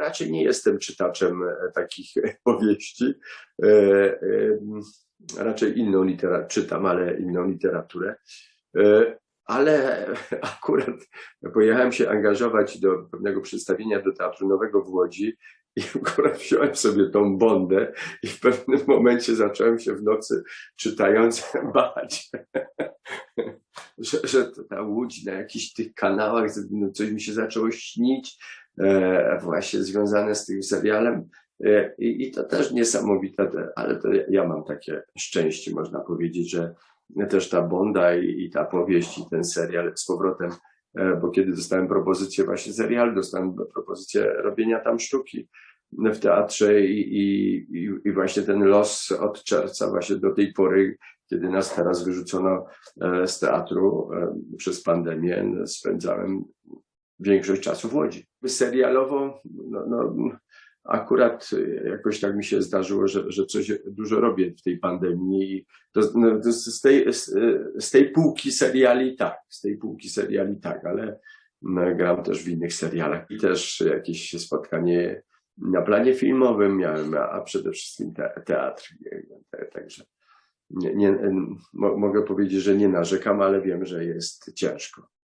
raczej nie jestem czytaczem e, takich powieści. E, e, Raczej inną literaturę, czytam, ale inną literaturę. E, Ale akurat pojechałem się angażować do pewnego przedstawienia do Teatru Nowego w Łodzi i akurat wziąłem sobie tą bondę i w pewnym momencie zacząłem się w nocy czytając bać, że, że ta Łódź na jakichś tych kanałach, no coś mi się zaczęło śnić, e, właśnie związane z tym serialem. E, I, I to też niesamowite, te- ale to ja- mam takie szczęście, można powiedzieć, że też ta Bonda i, i ta powieść i ten serial z powrotem, e, bo kiedy dostałem propozycję właśnie serialu, dostałem propozycję robienia tam sztuki w teatrze i, i, i- właśnie ten los od czerwca właśnie do tej pory, kiedy nas teraz wyrzucono e, z teatru e, przez pandemię, spędzałem większość czasu w Łodzi. Serialowo, no, no, akurat jakoś tak mi się zdarzyło, że, że coś dużo robię w tej pandemii. To, no, to z, tej, z, z tej półki seriali tak, z tej półki seriali tak, ale no, gram też w innych serialach i też jakieś spotkanie na planie filmowym miałem, a przede wszystkim te, teatr. Te- Także nie, nie, mo, mogę powiedzieć, że nie narzekam, ale wiem, że jest ciężko.